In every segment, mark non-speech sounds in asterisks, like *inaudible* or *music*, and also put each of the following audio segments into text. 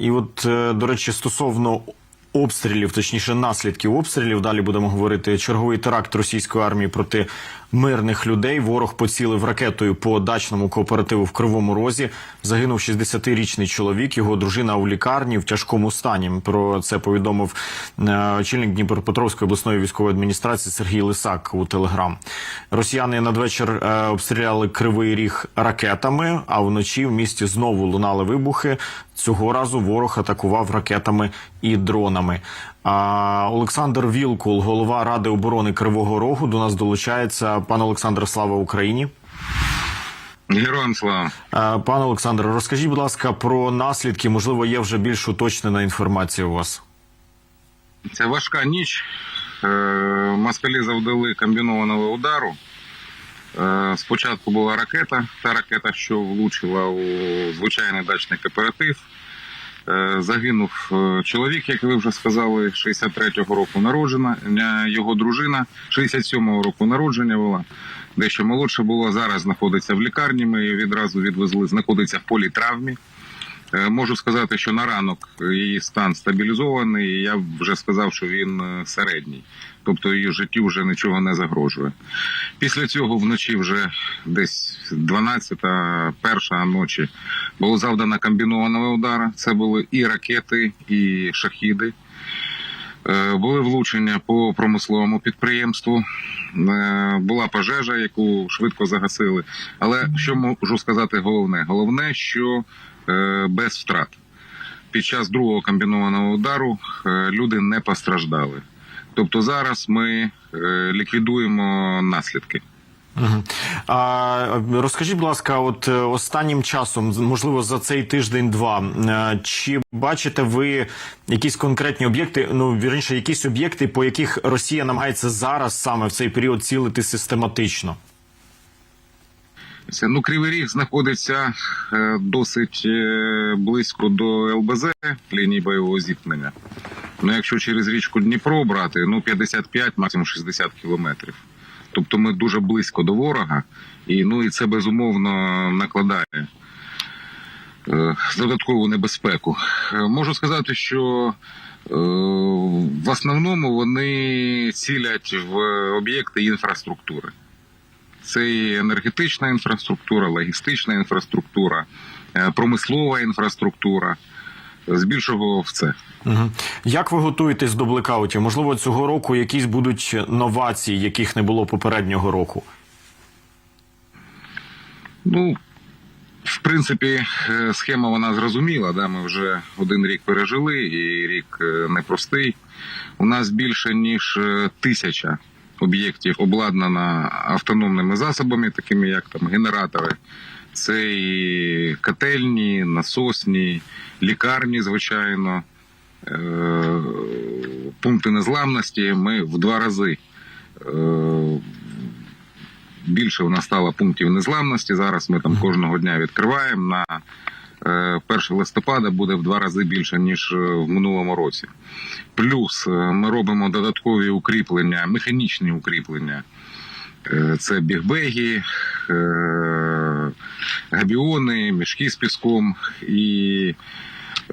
І от, е, до речі, стосовно обстрілів, точніше наслідків обстрілів. Далі будемо говорити черговий теракт російської армії проти мирних людей. Ворог поцілив ракетою по дачному кооперативу в Кривому Розі. Загинув 60-річний чоловік. Його дружина у лікарні в тяжкому стані. Про це повідомив е, очільник Дніпропетровської обласної військової адміністрації Сергій Лисак у Телеграм. Росіяни надвечір е, обстріляли кривий ріг ракетами, а вночі в місті знову лунали вибухи. Цього разу ворог атакував ракетами і дронами. А Олександр Вілкул, голова Ради оборони Кривого Рогу, до нас долучається. Пане Олександр, слава Україні. Героям слава. Пане Олександр, розкажіть, будь ласка, про наслідки. Можливо, є вже більш уточнена інформація у вас. Це важка ніч. Е, Москалі завдали комбінованого удару. Е, Спочатку була ракета, та ракета, що влучила у звичайний дачний кооператив. Е, Загинув е, чоловік, як ви вже сказали, 63-го року народжена. Е, Його дружина 67-го року народження була. Дещо молодша була. Зараз знаходиться в лікарні. Ми її відразу відвезли. Знаходиться в політравмі. Е, Можу сказати, що на ранок її стан стабілізований. і Я вже сказав, що він е, середній, тобто її життю вже нічого не загрожує. Після цього вночі, вже десь 12-та, перша ночі, було завдано комбінованого удара. Це були і ракети, і шахіди. Е, Були влучення по промисловому підприємству. Е, Була пожежа, яку швидко загасили. Але що можу сказати головне? Головне, що е, без втрат. Під час другого комбінованого удару е, люди не постраждали. Тобто зараз ми е, ліквідуємо наслідки. А розкажіть, будь ласка, от е, останнім часом, можливо, за цей тиждень-два, е, чи бачите ви якісь конкретні об'єкти? Ну вірніше, якісь об'єкти, по яких Росія намагається зараз саме в цей період цілити систематично? Ну, Кривий Ріг знаходиться е, досить е, близько до ЛБЗ лінії бойового зіткнення. Ну, якщо через річку Дніпро брати, ну 55, максимум 60 кілометрів. Тобто ми дуже близько до ворога, і ну і це безумовно накладає е, додаткову небезпеку. Е, Можу сказати, що е, в основному вони цілять в об'єкти інфраструктури. Це і енергетична інфраструктура, логістична інфраструктура, е, промислова інфраструктура. Збільшого в це. Угу. Як ви готуєтесь до блекаутів? Можливо, цього року якісь будуть новації, яких не було попереднього року? Ну, в принципі, е, схема вона зрозуміла. Да? Ми вже один рік пережили, і рік е, непростий. У нас більше ніж тисяча об'єктів обладнано автономними засобами, такими як там генератори. Це і котельні, насосні, лікарні, звичайно, е, пункти незламності. Ми в два рази е, більше у нас стало пунктів незламності. Зараз ми там кожного дня відкриваємо. На 1 листопада буде в два рази більше ніж е, в минулому році. Плюс е, ми робимо додаткові укріплення, механічні укріплення. Е, Це бігбеги, е, габіони, мішки з піском і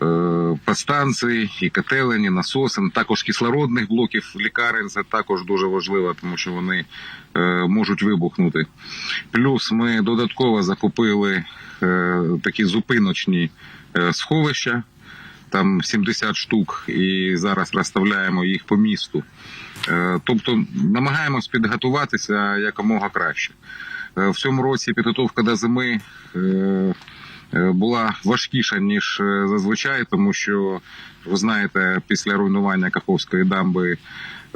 е, подстанції, і котелені, насоси, також кислородних блоків лікарень. Це також дуже важливо, тому що вони е, можуть вибухнути. Плюс ми додатково закупили е, такі зупиночні сховища, там 70 штук, і зараз розставляємо їх по місту. Тобто намагаємось підготуватися якомога краще. В цьому році підготовка до зими була важкіша ніж е, зазвичай, тому що ви знаєте, після руйнування Каховської дамби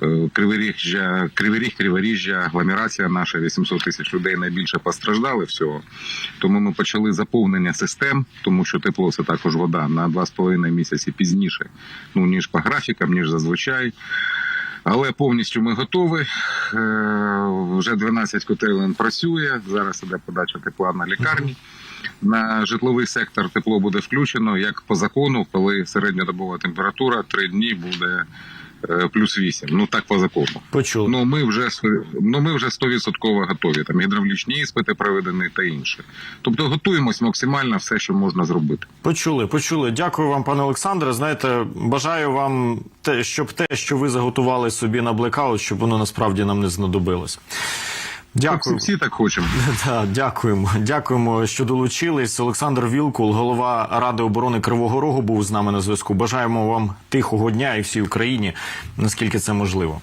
е, Криворіжжя, Криворіг, Криворіжжя, агломерація наша 800 тисяч людей найбільше постраждали всього. Тому ми почали заповнення систем, тому що тепло це також вода на 2,5 місяці пізніше, ну ніж по графікам, ніж зазвичай. Але повністю ми готові. Е, Вже 12 котелень працює. Зараз іде подача тепла на лікарні. На житловий сектор тепло буде включено як по закону, коли середньодобова температура 3 дні буде е, плюс 8. Ну так по закону. Почули. Ну ми вже ну ми вже 100% готові. Там гідравлічні іспити проведені та інше. Тобто готуємось максимально все, що можна зробити. Почули, почули. Дякую вам, пане Олександре. Знаєте, бажаю вам те, щоб те, що ви заготували собі на блекаут, щоб воно насправді нам не знадобилось. Дякую. Всі, так хочемо. *laughs* Да, дякуємо. Дякуємо, що долучились. Олександр Вілкул, голова Ради оборони Кривого Рогу, був з нами на зв'язку. Бажаємо вам тихого дня і всій Україні, наскільки це можливо.